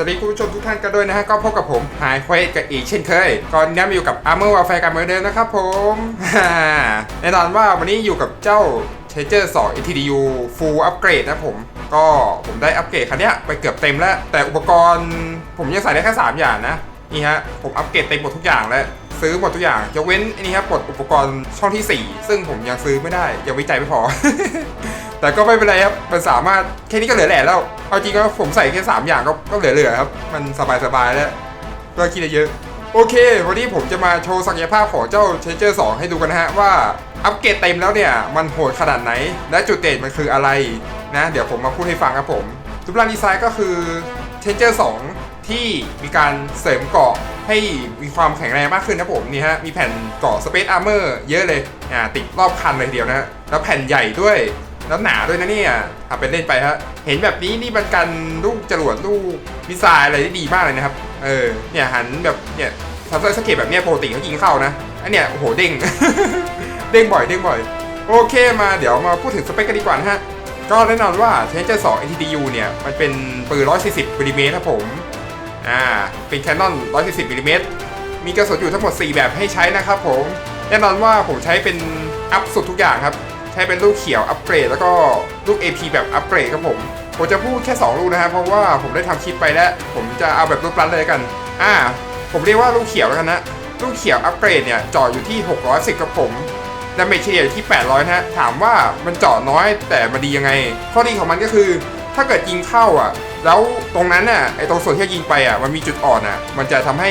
สวัสดีคุณผู้ชมทุกท่านกันด้วยนะฮะ ก็พบกับผมหายเควสกับอีกเช่นเคยก่อนนี้มาอยู่กับ Armor Warfare กันเหมือนเดิมนะครับผมแน่นอนว่าวันนี้อยู่กับเจ้า c h a r g e r 2 ATDU Full Upgrade นะผม ก็ผมได้อัปเกรดคันเนี้ยไปเกือบเต็มแล้ว แต่อุปกรณ์ผมยังใส่ได้แค่ 3 อย่างนะ นี่ฮะ ผมอัปเกรดเต็มหมดทุกอย่างแล้วซื้อหมดทุกอย่างยกเว้นอันนี้ครับปลดอุปกรณ์ช่องที่ 4 ซึ่งผมยังซื้อไม่ได้ ยังวิจัยไม่พอ แต่ก็ไม่เป็นไรครับ มันสามารถแค่นี้ก็เหลือแหล่แล้ว เอาจริงก็ผมใส่แค่3อย่างก็ก็เหลือๆครับ มันสบายๆแล้วก็คิดได้เยอะ โอเค วันนี้ผมจะมาโชว์ศักยภาพของเจ้าเชเจอร์2ให้ดูกันนะฮะว่าอัปเกรดเต็มแล้วเนี่ย มันโหดขนาดไหน และจุดเด่นมันคืออะไรนะ เดี๋ยวผมมาพูดให้ฟังครับผมรูปร่างดีไซน์ก็คือเชเจอร์2ที่มีการเสริมเกาะให้มีความแข็งแรงมากขึ้นนะผมนี่ฮะมีแผ่นเกาะ Space Armor เยอะเลยอ่าติดรอบคันเลยทีเดียวนะแล้วแผ่นใหญ่ด้วย แล้วหนาด้วยนะเนี่ยทำเป็นเล่นไปฮะเห็นแบบนี้นี่มันกันลูกจรวดลูกมิสไซล์อะไรได้ดีมากเลยนะครับ เออ เนี่ยหันแบบเนี่ยทัพเซสเก็ตแบบเนี้ยปกติเขายิงเข้านะ อันเนี้ยโอ้โหเด้ง เด้งบ่อยเด้งบ่อย โอเคมาเดี๋ยวมาพูดถึงสเปคกันดีกว่านะฮะ ก็แน่นอนว่า t ท n g e r 2 ATDU เนี่ยมันเป็นปืน 140มิลลิเมตรครับผม อ่า เป็นแคนนอน 140มิลลิเมตร มีกระสุนอยู่ทั้งหมด 4 แบบให้ใช้นะครับผม แน่นอนว่าผมใช้เป็นอัพสุดทุกอย่างครับ ช้เป็นลูกเขียวอัปเกรดแล้วก็ลูก AP แบบอัปเกรดครับผมผมจะพูดแค่ 2 ลูกนะครับเพราะว่าผมได้ทำคลิปไปแล้ว ผมจะเอาแบบลูกรันเลยกันอ่าผมเรียกว่าลูกเขียวแล้วกันนะลูกเขียวอัปเกรดเนี่ยเจาะอยู่ที่ 610ครับผมดาเมจเฉลี่ยอยู่ที่ 800นะฮะถามว่ามันเจาะน้อยแต่มันดียังไง ข้อดีของมันก็คือถ้าเกิดยิงเข้าอะ แล้วตรงนั้นน่ะไอตรงส่วนที่ยิงไปอะมันมีจุดอ่อนอะ มันจะทำให้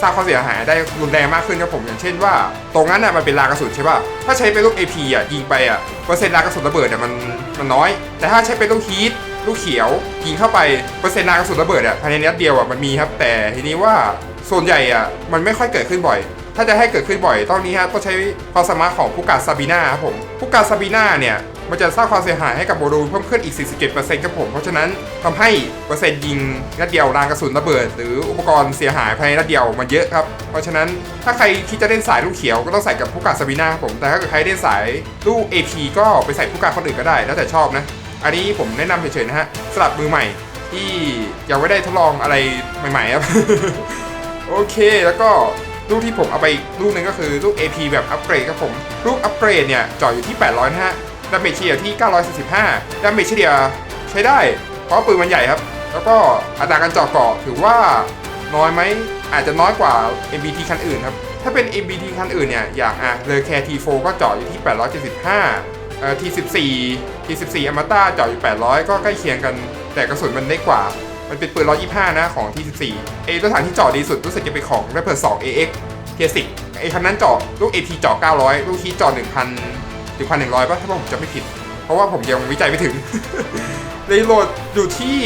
สร้างความเสียหายได้รุนแรงมากขึ้นครับผมอย่างเช่นว่า ตรงนั้นน่ะมันเป็นรางกระสุนใช่ป่ะถ้าใช้เป็นลูก AP อะยิงไปอะเปอร์เซ็นต์รางกระสุนระเบิดอะมันมันน้อย แต่ถ้าใช้เป็นลูกฮีทลูกเขียวยิงเข้าไปเปอร์เซ็นต์รางกระสุนระเบิดอะภายในนัดเดียวอะมันมีครับ แต่ทีนี้ว่าส่วนใหญ่อะมันไม่ค่อยเกิดขึ้นบ่อย ถ้าจะให้เกิดขึ้นบ่อยต้องนี้ฮะต้องใช้ความสามารถของผู้การซาบีนาครับผมผู้การซาบีนาเนี่ย มันจะสร้างความเสียหายให้กับโมดูลเพิ่มขึ้นอีก 47%ครับผม เพราะฉะนั้นทำให้เปอร์เซ็นต์ยิงนัดเดียวรางกระสุนระเบิด หรืออุปกรณ์เสียหายภายในนัดเดียวมันเยอะครับ เพราะฉะนั้นถ้าใครคิดจะเล่นสายลูกเขียวก็ต้องใส่กับผู้การซาบีนาครับผม แต่ถ้าเกิดใครเล่นสายลูก AP ก็ไปใส่ผู้การคนอื่นก็ได้ แล้วแต่ชอบนะ อันนี้ผมแนะนำเฉยๆนะฮะสำหรับมือใหม่ที่ยังไม่ได้ทดลองอะไรใหม่ ๆ ครับ โอเคแล้วก็ลูกที่ผมเอาไปลูกนึงก็คือลูก AP แบบอัปเกรดครับผม ลูกอัปเกรดเนี่ยจาะอยู่ที่ 800นะฮะ ดาเมจเฉลี่ยที่ 945ดาเมจเฉลี่ยใช้ได้ เพราะปืนมันใหญ่ครับ แล้วก็อัตราการเจาะเกาะถือว่าน้อยไหมอาจจะน้อยกว่า MBT คันอื่นครับ ถ้าเป็น MBT คันอื่นเนี่ย อย่างอะเลอแค T4 ก็เจาะอยู่ที่ 875เอ่อ T14 T14 อมตะเจาะอยู่ 800 ก็ใกล้เคียงกัน แต่กระสุนมันเล็กกว่า มันเป็นปืน 125 นะของ T14 เอตัวถังที่เจาะดีสุดรู้สึกจะเป็นของ r a p e r 2 AX เทียสิไอคันนั้นเจาะลูก AP เจาะ900 ลูกที่เจาะ1,000 1,100ป่ะถ้าผมจะไม่ผิด เพราะว่าผมยังวิจัยไม่ถึงรีโหลดอยู่ที่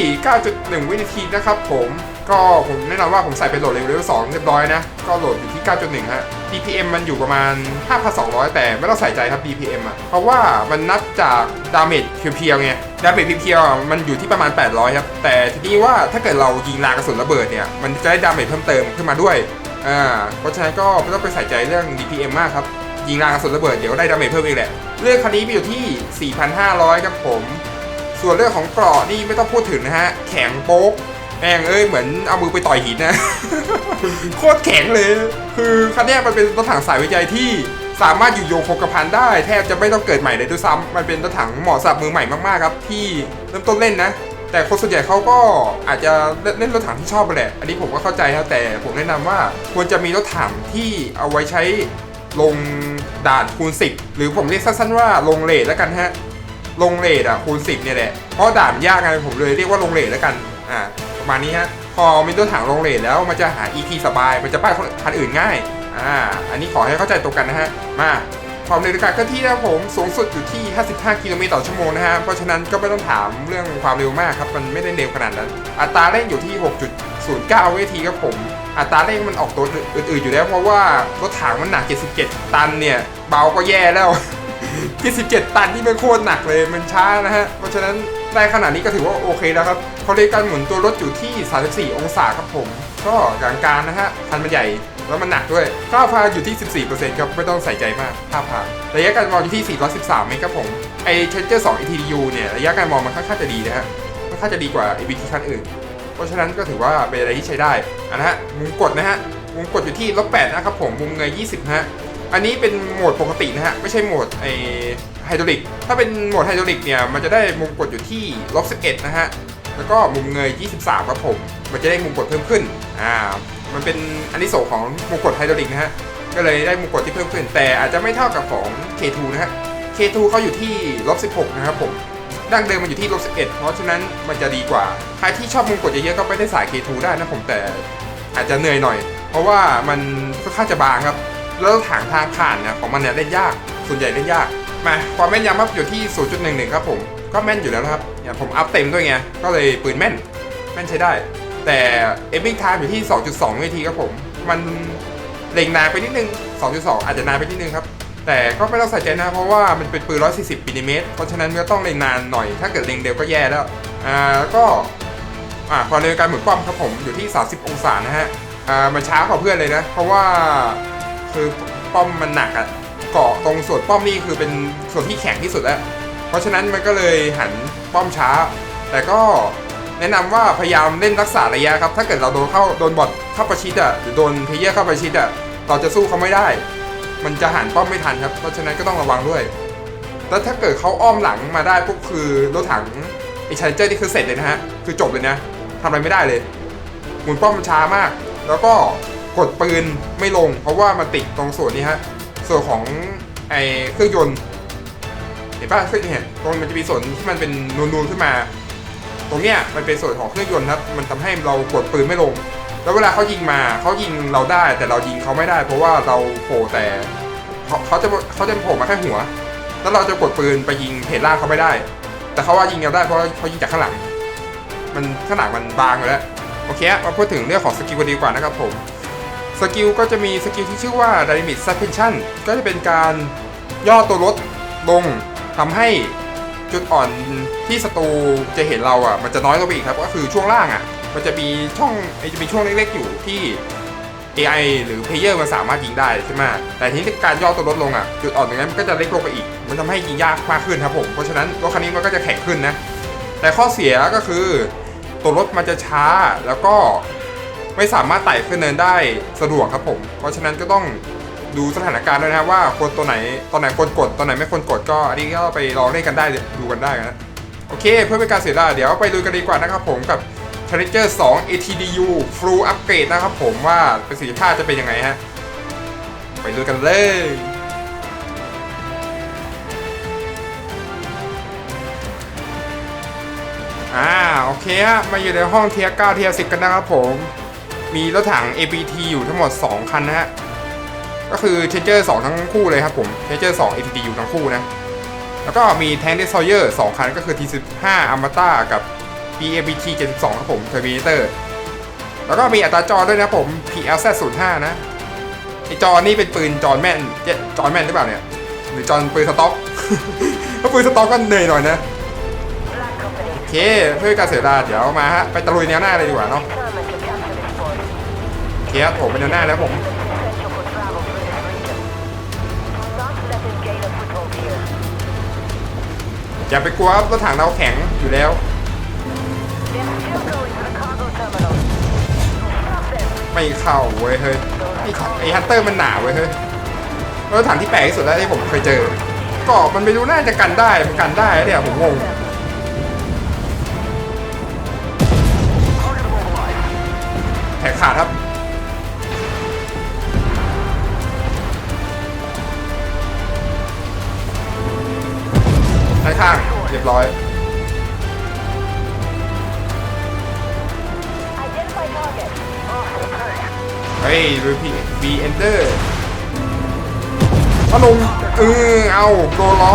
9.1 วินาทีนะครับผมก็ผมแน่นอนว่าผมใส่เป็นโหลดเลเวล2เรียบร้อยนะ ก็โหลดอยู่ที่ 9.1 ฮะ DPM มันอยู่ประมาณ 5,200 แต่ไม่ต้องใส่ใจครับ DPM อะ เพราะว่ามันนับจากดาเมจเพียวๆไง ดาเมจเพียวๆมันอยู่ที่ประมาณ 800 ครับ แต่ทีนี้ว่าถ้าเกิดเรายิงรากระสุนระเบิดเนี่ย มันจะได้ดาเมจเพิ่มเติมขึ้นมาด้วย อ่า เพราะฉะนั้นก็ไม่ต้องไปใส่ใจเรื่อง DPM มากครับ ยิงรางกระสุนระเบิดเดี๋ยวได้ดาเมจเพิ่มเองแหละเรื่องคันนี้มีอยู่ที่ 4,500 ครับผม ส่วนเรื่องของเกราะนี่ไม่ต้องพูดถึงนะฮะ แข็งโป๊กแม่งเอ้ยเหมือนเอามือไปต่อยหินนะ โคตรแข็งเลย คือคันนี้มันเป็นรถถังสายวิจัยที่สามารถอยู่โยงคงกระพันได้ แทบจะไม่ต้องเกิดใหม่เลยด้วยซ้ำมันเป็นรถถังเหมาะสำหรับมือใหม่มากๆครับ ที่เริ่มต้นเล่นนะ แต่คนส่วนใหญ่เขาก็อาจจะเล่นรถถังที่ชอบไปแหละ อันนี้ผมก็เข้าใจครับแต่ผมแนะนำว่าควรจะมีรถถังที่เอาไว้ใช้ลง ด่านคูณ 10 หรือผมเรียกสั้นๆว่าลงเลทแล้วกันฮะลงเลทอะคูณ 10 เนี่ยแหละ เพราะด่านยากไงผมเลยเรียกว่าลงเลทแล้วกันอ่าประมาณนี้ฮะพอมีตัวถังลงเลทแล้วมันจะหา EP สบาย มันจะป้ายคันอื่นง่ายอ่าอันนี้ขอให้เข้าใจตรงกันนะฮะมาความเร็วในการเคลื่อนที่นะผมสูงสุดอยู่ที่ 55 กิโลเมตรต่อชั่วโมงนะฮะเพราะฉะนั้นก็ไม่ต้องถามเรื่องความเร็วมากครับมันไม่ได้เร็วขนาดนั้น อัตราเร่งอยู่ที่ 09วิทีครับผม อัตราเร่งมันออกตัวอื่นๆอยู่แล้วเพราะว่ารถถังมันหนัก 77 ตันเนี่ย เบาก็แย่แล้ว27ตันที่มันโคตรหนักเลยมันช้านะฮะ เพราะฉะนั้นได้ขนาดนี้ก็ถือว่าโอเคแล้วครับเขาเรียกการหมุนตัวรถอยู่ที่ 34 องศาครับผม ก็กลางๆนะฮะคันมันใหญ่แล้วมันหนักด้วยค่าพาอยู่ที่ 14%ครับ ไม่ต้องใส่ใจมากค่าพาระยะการมองอยู่ที่ 413 เมตรครับผม ไอ้ Challenger 2 ETDU เนี่ย ระยะการมองมันค่อนข้างจะดีนะฮะ ค่อนข้างจะดีกว่า ABT คันอื่น ราะราะฉะนั้นก็ถือว่าเป็นอะไรที่ใช้ได้อะนะฮะมุมกดนะฮะมุมกดอยู่ที่ลบแปดนะครับผมมุมเงย20ฮะอันนี้เป็นโหมดปกตินะฮะไม่ใช่โหมดไอไฮดรอลิกถ้าเป็นโหมดไฮดรอลิกเนี่ยมันจะได้มุมกดอยู่ที่ลบ11นะฮะแล้วก็มุมเงย 23 ครับผม มันจะได้มุมกดเพิ่มขึ้น อ่า มันเป็นอันนี้โสงของมุมกดไฮดรอลิกนะฮะ ก็เลยได้มุมกดที่เพิ่มขึ้น แต่อาจจะไม่เท่ากับของ K2 นะฮะ K2 เขาอยู่ที่ลบ16 นะครับผม ดั้งเดิมมันอยู่ที่ลบ11 เพราะฉะนั้นมันจะดีกว่า ใครที่ชอบมุมกดเยอะๆก็ไปได้สาย K2 ได้นะผมแต่อาจจะเหนื่อยหน่อย เพราะว่ามันค่อนข้างจะบางครับ แล้วถางทางผ่านเนี่ยของมันเนี่ยเล่นยาก ส่วนใหญ่เล่นยาก มาความแม่นยำครับอยู่ที่ 0.11 ครับผม ก็แม่นอยู่แล้วครับอย่างผมอัพเต็มด้วยไง ก็เลยปืนแม่น แม่นใช้ได้ แต่เอฟ i ิ g ง i ท e อยู่ที่ 2.2 วินาทีครับผม มันเล็งนานไปนิดนึง 2.2 อาจจะนานไปนิดนึงครับ แต่ก็ไม่ต้องใส่ใจนะเพราะว่ามันเป็นปืน 140มิลลิเมตรเพราะฉะนั้นก็ต้องเล็งนานหน่อย ถ้าเกิดเล็งเร็วก็แย่แล้ว อ่าแล้วก็อ่าความเร็วการหมุนป้อมครับผมอยู่ที่ 30 องศานะฮะ อ่ามันช้ากว่าเพื่อนเลยนะ เพราะว่าคือป้อมมันหนักอะเกาะตรงส่วนป้อมนี่คือเป็นส่วนที่แข็งที่สุดแล้ว เพราะฉะนั้นมันก็เลยหันป้อมช้า แต่ก็แนะนำว่าพยายามเล่นรักษาระยะครับ ถ้าเกิดเราโดนเข้าโดนบอทเข้าประชิดอะหรือโดนเพเยอร์เข้าประชิดอะเราจะสู้เขาไม่ได้ มันจะหันป้อมไม่ทันครับ เพราะฉะนั้นก็ต้องระวังด้วยแล้วถ้าเกิดเขาอ้อมหลังมาได้ปุ๊บคือรถถังไอ้ชาร์เจอร์นี่คือเสร็จเลยนะฮะ คือจบเลยนะทำอะไรไม่ได้เลย หมุนป้อมมันช้ามาก แล้วก็กดปืนไม่ลง เพราะว่ามันติดตรงส่วนนี้ฮะ ส่วนของไอ้เครื่องยนต์ เห็นป่ะเครื่องเนี่ยตรงมันจะมีส่วนที่มันเป็นนูนๆขึ้นมา ตรงเนี้ยมันเป็นส่วนของเครื่องยนต์ครับ มันทำให้เรากดปืนไม่ลง แล้วเวลาเขายิงมาเขายิงเราได้ แต่เรายิงเขาไม่ได้ เพราะว่าเราโผล่แต่เขาเขาจะเขาจะโผล่มาแค่หัว แล้วเราจะกดปืนไปยิงเพจล่างเขาไม่ได้ แต่เขาว่ายิงเราได้เพราะเขายิงจากข้างหลัง มันข้างหลังมันบางอยู่แล้วโอเคมาพูดถึงเรื่องของสกิลกันดีกว่านะครับผมสกิลก็จะมีสกิลที่ชื่อว่า Dynamic Suspension ก็จะเป็นการย่อตัวรถลงทำให้จุดอ่อนที่ศัตรูจะเห็นเราอะมันจะน้อยลงไปอีกครับ ก็คือช่วงล่างอะ มันจะมีช่องไอจะมีช่วงเล็กๆอยู่ที่ AI หรือ Player มันสามารถยิงได้ใช่ไหมแต่ทีนี้การย่อตัวรถลงอะจุดอ่อนตรงนั้นมันก็จะเล็กลงไปอีก มันทำให้ยิงยากมากขึ้นครับผม เพราะฉะนั้นรถคันนี้มันก็จะแข็งขึ้นนะ แต่ข้อเสียก็คือตัวรถมันจะช้าแล้วก็ไม่สามารถไต่ขึ้นเนินได้สะดวกครับผม เพราะฉะนั้นก็ต้องดูสถานการณ์ด้วยนะว่าคนตัวไหนตอนไหนควรกดตอนไหนไม่ควรกดก็อันนี้ก็ไปลองเล่นกันได้ดูกันได้นะโอเค เพื่อเป็นการเสียเวลาเดี๋ยวไปดูกันดีกว่านะครับผมกับ Challenger 2 ATDU Full Upgrade นะครับผมว่าประสิทธิภาพจะเป็นยังไงฮะ ไปดูกันเลยอ่าโอเคฮะมาอยู่ในห้องเทียร์9เทียร์10 กันนะครับผม มีรถถัง APT อยู่ทั้งหมด 2 คันนะฮะ ก็คือ c h a n g e r 2ทั้งคู่เลยครับผม c h a n g e r 2 APT อยู่ทั้งคู่นะ แล้วก็มี Tank Destroyer 2คันก็คือ T15 Amata กับ BAPT 72ครับผม Terminator แล้วก็มีอัตราจอด้วยนะผม PLZ 05นะไอจอนี่เป็นปืนจอนแม่นเจ๊จอนแม่นหรือเปล่าเนี่ย หรือจอนปืนสต็อกถ้าปืนสต็อกก็เหนื่อยหน่อยนะโอเคเพื่อการเสียเวลาเดี๋ยวมาฮะไปตะลุยแนวหน้าเลยดีกว่าเนาะโอเคครับผมเป็นแนวหน้าแล้วผมอย่าไปกลัวครับรถถังเราแข็งอยู่แล้ว ไม่เข้าเว้ยเฮ้ยไอ้ไอ้ฮันเตอร์มันหนาเว้ยเฮ้ยรถถังที่แปลกที่สุดแล้วที่ผมเคยเจอก็มันไม่รู้น่าจะกันได้มันกันได้เนี่ยผมงงแขนขาดครับด้านข้างเรียบร้อย เอนเตอร์พลงเออเอาโดนล้อ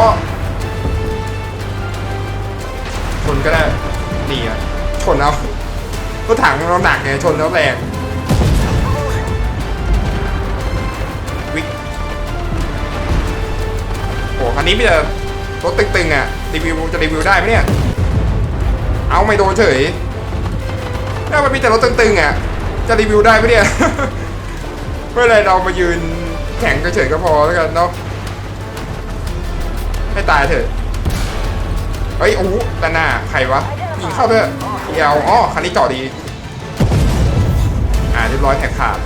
ชนก็ได้นี่อะชนเอารถถังเราหนักไงชนแล้วแรงวิกโอ้คันนี้มีแต่รถตึงๆอะรีวิวจะรีวิวได้ไหมเนี่ย เอาไม่โดนเฉยถ้ามันมีแต่รถตึงๆอะจะรีวิวได้ไหมเนี่ย เมื่อไรเรามายืนแข่งกันเฉยก็พอแล้วกันเนาะให้ตายเถอะเฮ้ยโอ้โหด้าหน้าใครวะยิงเข้าเถอะเดียวอ๋อคันนี้จอดดีเรียบร้อยแท็กขาด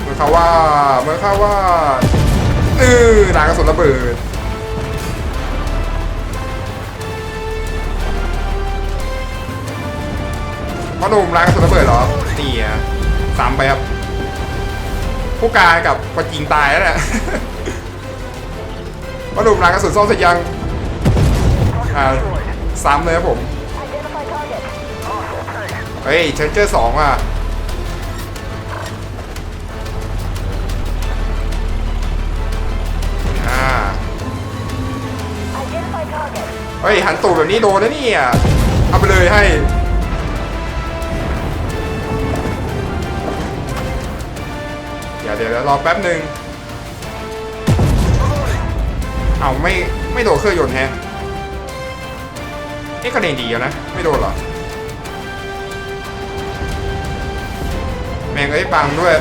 เมือนเขาว่าเมือนเขาว่าเออรางกระสุนระเบิด พ่อหนุ่มรางกระสุนระเบิดเหรอนี่อะซ้ำไปครับผู้การกับคนยิงตายแล้วแหละพ่อหนุ่มรางกระสุนซ่อมเสร็จยังอ่าซ้ำเลยครับผมเฮ้ยเชนเจอร์สองอะอ่าเฮ้ยหันตูดแบบนี้โดนนะเนี่ยเอาไปเลยให้ เดี๋ยวรอแป๊บหนึ่งเอาไม่ไม่โดนเครื่องยนต์แฮะเอ๊ะกระเด็นดีแล้วนะ ไม่โดนหรอ แม่งเอ้ยปังด้วย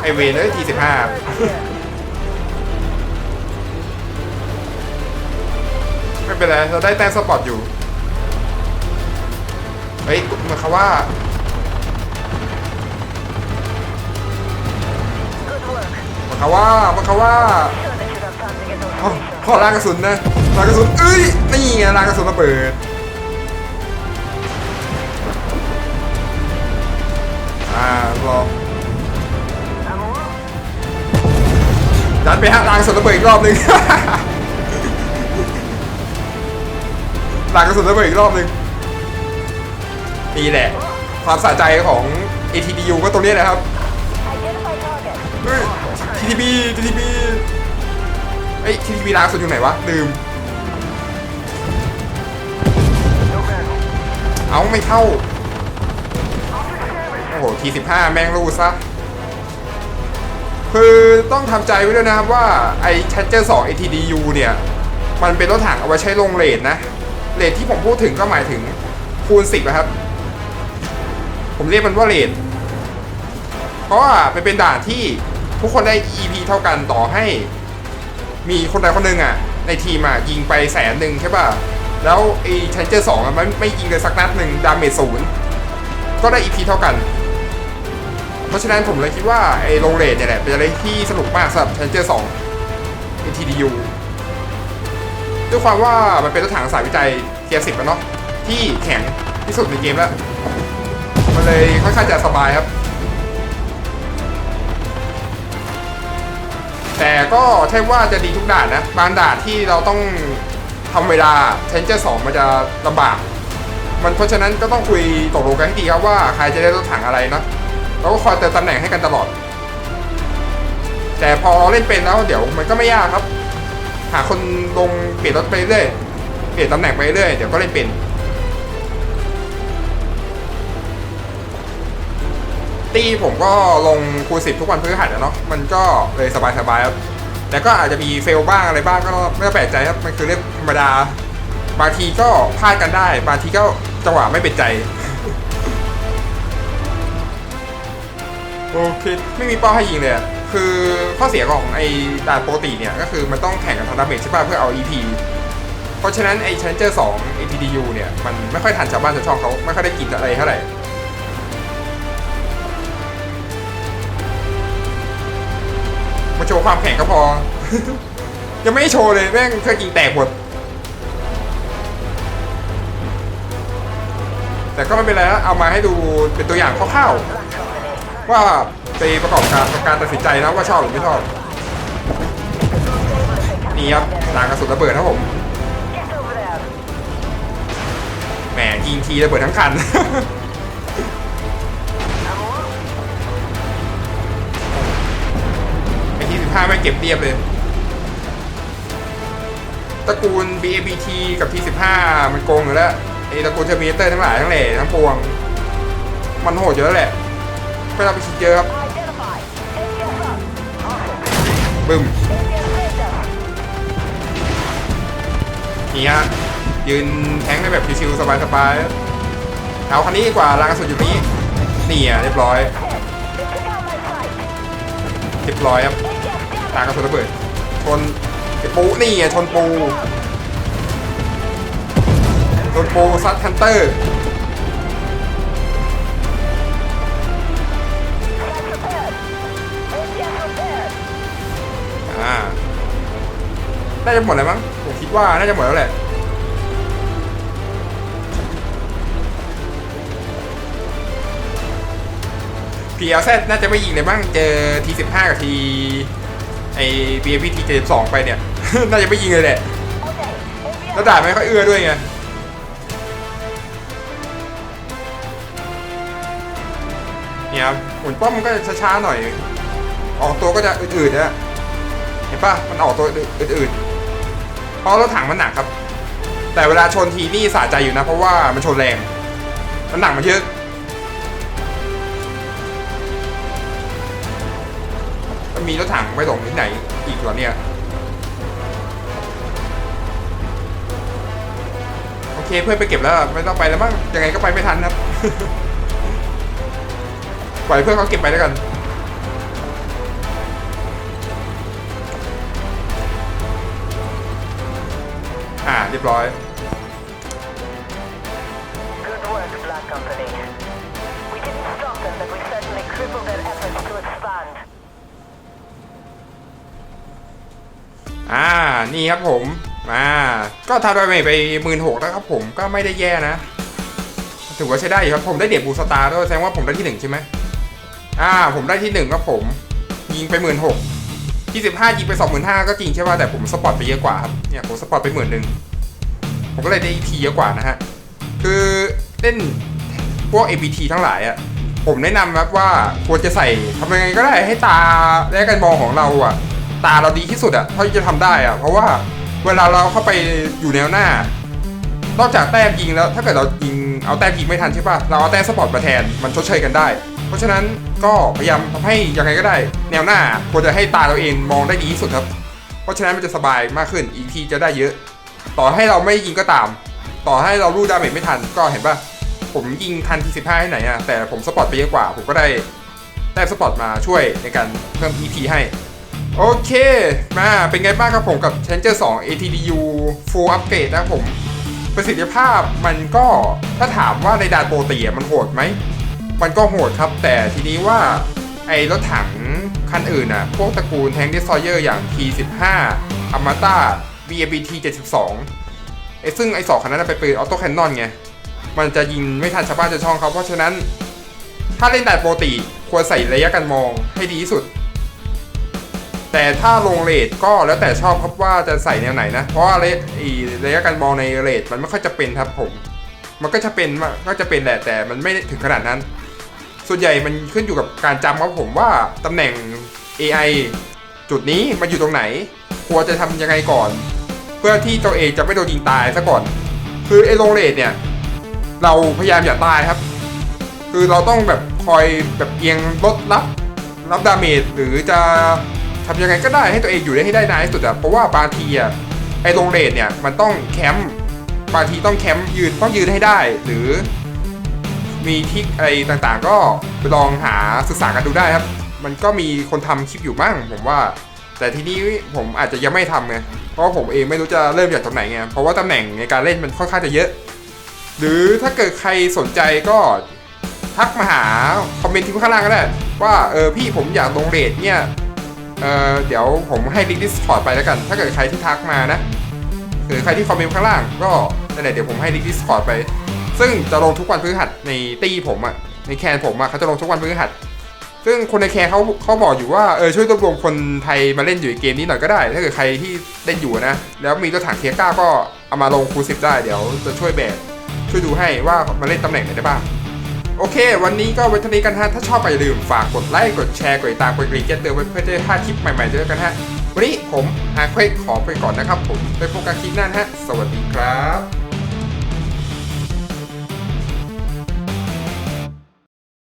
ไอเวนเอ้ยทีสิบห้าไม่เป็นไร เราได้แต้มสปอร์ตอยู่ เฮ้ยเหมันเขาว่าาว่ามันเขาว่าอ๋อขอลางกระสุนนะลางกระสุนเอ้ยนี่ไงลางกระสุนระเบิดอ่ารอดันไปฮะลางกระสุนระเบิดอีกรอบหนึงลางกระสุนระเบิดอีกรอบหนึงนี่แหละ ความสะใจของ ATDU ก็ตรงนี้แหละครับ เฮ้ย TTB TTB เฮ้ย TTB ล้างสุดอยู่ไหนวะลืมเอาไม่เข้าโอ้โห T15 แม่งรูซะคือต้องทำใจไว้ด้วยนะครับว่าไอ้ Charger 2 ATDU เนี่ย มันเป็นรถถังเอาไว้ใช้ลงเลทนะเลทที่ผมพูดถึงก็หมายถึงคูณ 10นะครับ ผมเรียกมันว่าเลทเพราะว่ามันเป็นด่านที่ ทุกคนได้ EP เท่ากันต่อให้ มีคนใดคนหนึ่งอะ ในทีมอะยิงไปแสนหนึ่งใช่ป่ะ แล้วไอ้ชันเจอร์สองมันไม่ยิงเลยสักนัดหนึ่งดาเมจศูนย์ก็ได้ EP เท่ากัน เพราะฉะนั้นผมเลยคิดว่าไอ้โรงเรดเนี่ยแหละเป็นอะไรที่สนุกมากสำหรับชันเจอร์สอง ATDU ด้วยความว่ามันเป็นรถถังสายวิจัยเทียสิบเนาะที่แข็งที่สุดในเกมแล้ว มันเลยค่อนข้างจะสบายครับ แต่ก็ใช่ว่าจะดีทุกด่านนะ บางด่านที่เราต้องทำเวลาเชนเจอร์สองมันจะลำบาก มันเพราะฉะนั้นก็ต้องคุยตกลงกันให้ดีครับว่าใครจะได้รถถังอะไรนะเราก็คอยเติมตำแหน่งให้กันตลอด แต่พอเล่นเป็นแล้วเดี๋ยวมันก็ไม่ยากครับ หาคนลงเปลี่ยนรถไปเรื่อยเปลี่ยนตำแหน่งไปเรื่อยเดี๋ยวก็เล่นเป็น ตีผมก็ลงคูสิบทุกวันพฤหัสอะเนาะมันก็เลยสบายๆครับแต่ก็อาจจะมีเฟลบ้างอะไรบ้างก็ไม่ต้องแปลกใจครับมันคือเรื่องธรรมดา บางทีก็พลาดกันได้ บางทีก็จังหวะไม่เป็นใจโอเคไม่มีเป้าให้ยิงเลยคือข้อเสียของไอ้ด่านปกติเนี่ยก็คือมันต้องแข่งกันทางดาเมจใช่ป่ะเพื่อเอา EP เพราะฉะนั้นไอ้ Challenger 2 ATDU เนี่ยมันไม่ค่อยทันชาวบ้านชาวช่องเขาไม่ค่อยได้กินอะไรเท่าไหร่ มาโชว์ความแข็งก็พอ ยังไม่โชว์เลยแม่งเครื่องยิงแตกหมด แต่ก็ไม่เป็นไรนะเอามาให้ดูเป็นตัวอย่างคร่าวๆว่าไปประกอบการกับการตัดสินใจนะว่าชอบหรือไม่ชอบ นี่ครับลางกระสุนระเบิดครับผม แหมยิงทีระเบิดทั้งคัน ไอที่15ไม่งเก็บเรียบเลยตระกูล BABT กับ T15 มันโกงอยู่แล้วไอตระกูลเทอร์มิเตอร์ทั้งหลายทั้งแหล่ทั้งปวง มันโหดเยอะแหละไม่ต้องไปคิดเยอะครับ บึ้มนี่ฮะยืนแทงได้แบบชิวๆสบายๆเอาคันนี้กว่าลางสุนอยู่นี้นี่อะเรียบร้อย เรียบร้อยครับ ลากระสุนระเบิดชนปูนี่อะชนปูโดนปรซัดฮันเตอร์อ่าน่าจะหมดแล้วมั้งผมคิดว่าน่าจะหมดแล้วแหละพีเอลแซน่าจะไม่ยิงเลยมั้งเจอทีสิบห้ากับที ไอบีเอพีทีเจ็ดสองไปเนี่ย น่าจะไม่ยิงเลยแหละแล้วด่าไม่ค่อยเอื้อด้วยไงเนี่ยครับหมุนป้อมมันก็จะช้าๆหน่อย ออกตัวก็จะอืดๆนะเห็นปะมันออกตัวอืดๆเพราะรถถังมันหนักครับ แต่เวลาชนทีนี่สะใจอยู่นะ เพราะว่ามันชนแรง มันหนักมันเยอะ มีรถถังไม่งที่ไหนอีกเหรอเนี่ย โอเคเพื่อนไปเก็บแล้วไม่ต้องไปแล้วมั้งยังไงก็ไปไม่ทันครับปล่อยเพื่อนเขาเก็บไปแล้วกันอ่าเรียบร้อย นี่ครับผมอ่าก็ทำไปไปหมื่นหกแล้วครับผมก็ไม่ได้แย่นะ ถือว่าใช้ได้ครับผมได้เดียบูสตาร์ด้วยแสดงว่าผมได้ที่หนึ่งใช่ไหมอ่า ผมได้ที่หนึ่งครับผม ยิงไปหมื่นหกที่สิบห้ายิงไปสองหมื่นห้าก็จริงใช่ป่ะแต่ผมสปอร์ตไปเยอะกว่าครับเนี่ยผมสปอร์ตไปหมื่นหนึ่งผมก็เลยได้ทีเยอะกว่านะฮะคือเล่นพวก ABT ทั้งหลายอะผมแนะนำครับว่าควรจะใส่ทำยังไงก็ได้ให้ตาและกันมองของเราอะ ตาเราดีที่สุดอะเท่าที่จะทำได้อะเพราะว่าเวลาเราเข้าไปอยู่แนวหน้า นอกจากแต้มยิงแล้วถ้าเกิดเรายิงเอาแต้มยิงไม่ทันใช่ป่ะเราเอาแต้มสปอร์ตมาแทนมันชดเชยกันได้ เพราะฉะนั้นก็พยายามทำให้ยังไงก็ได้ แนวหน้าควรจะให้ตาเราเองมองได้ดีที่สุดครับ เพราะฉะนั้นมันจะสบายมากขึ้นอีกทีจะได้เยอะ ต่อให้เราไม่ยิงก็ตาม ต่อให้เรารูดดาเมจไม่ทันก็เห็นป่ะผมยิงทันทีสิบห้าให้ไหนอะแต่ผมสปอร์ตไปเยอะกว่า ผมก็ได้ได้สปอร์ตมาช่วยในการเพิ่ม EP ให้ โอเค มาเป็นไงบ้างครับผมกับ Changer 2 ATDU Full Upgrade นะครับผม ประสิทธิภาพมันก็ถ้าถามว่าในดานโปรตีมันโหดไหม มันก็โหดครับ แต่ทีนี้ว่า ไอ้รถถังคันอื่นอะ พวกตระกูลแทงดิสซอยเยอร์อย่าง T15 a m a t a BABT 72ไอ้ซึ่งไอ้สองคันนั้นเป็นปืนออโต้แคนนอนไง มันจะยิงไม่ทันชาวบ้านชาวช่องเขาเพราะฉะนั้น ถ้าเล่นแต่ปกติควรใส่ระยะการมองให้ดีที่สุด แต่ถ้าลงเลทก็แล้วแต่ชอบครับว่าจะใส่แนวไหนนะ เพราะว่าเลทอีระยะการมองในเลทมันไม่ค่อยจะเป็นครับผม มันก็จะเป็นก็จะเป็นแหละแต่มันไม่ถึงขนาดนั้น ส่วนใหญ่มันขึ้นอยู่กับการจำครับผมว่าตำแหน่ง AI จุดนี้มันอยู่ตรงไหน ควรจะทำยังไงก่อน เพื่อที่ตัวเองจะไม่โดนยิงตายซะก่อน คือไอ้ลงเลทเนี่ย เราพยายามอย่าตายครับ คือเราต้องแบบคอยแบบเอียงลดรับรับดาเมจหรือจะ ทำยังไงก็ได้ให้ตัวเองอยู่ได้ให้ได้นานที่สุดอะเพราะว่าบางทีอะไอ้ลงเลทเนี่ยมันต้องแคมป์บางทีต้องแคมป์ยืนต้องยืนให้ได้ หรือ มีทิกอะไรต่างๆ ก็ไปลองหาศึกษากันดูได้ครับ มันก็มีคนทำคลิปอยู่บ้างผมว่า แต่ทีนี้ผมอาจจะยังไม่ทำไงเพราะผมเองไม่รู้จะเริ่มจากตรงไหนไงเพราะว่าตำแหน่งในการเล่นมันค่อนข้างจะเยอะ หรือถ้าเกิดใครสนใจก็ทักมาหาคอมเมนต์ที่ข้างล่างก็ได้ว่าเออพี่ผมอยากลงเรทเนี่ย เออเดี๋ยวผมให้ลิงก์ดิสคอร์ดไปแล้วกัน ถ้าเกิดใครที่ทักมานะ หรือใครที่คอมเมนต์ข้างล่างก็นั่นแหละเดี๋ยวผมให้ลิงก์ดิสคอร์ดไป ซึ่งจะลงทุกวันพฤหัสในตีผมอะในแคนผมอะเขาจะลงทุกวันพฤหัสซึ่งคนในแคนเขาเขาบอกอยู่ว่าเออช่วยรวบรวมคนไทยมาเล่นอยู่ในเกมนี้หน่อยก็ได้ ถ้าเกิดใครที่เล่นอยู่นะ แล้วมีรถถังเทียก้าก็เอามาลงคูสิบได้เดี๋ยวจะช่วยแบกช่วยดูให้ว่ามาเล่นตำแหน่งไหนได้บ้าง โอเค วันนี้ก็ไว้เท่านี้กันฮะ ถ้าชอบไปลืมฝากกดไลค์กดแชร์กดติดตามกดกระดิ่งแจ้งเตือนไว้เพื่อจะได้พลาดคลิปใหม่ๆเจอกันฮะ วันนี้ผมฮาเควกขอไปก่อนนะครับผมไปพบกันคลิปหน้านะฮะ สวัสดีครับ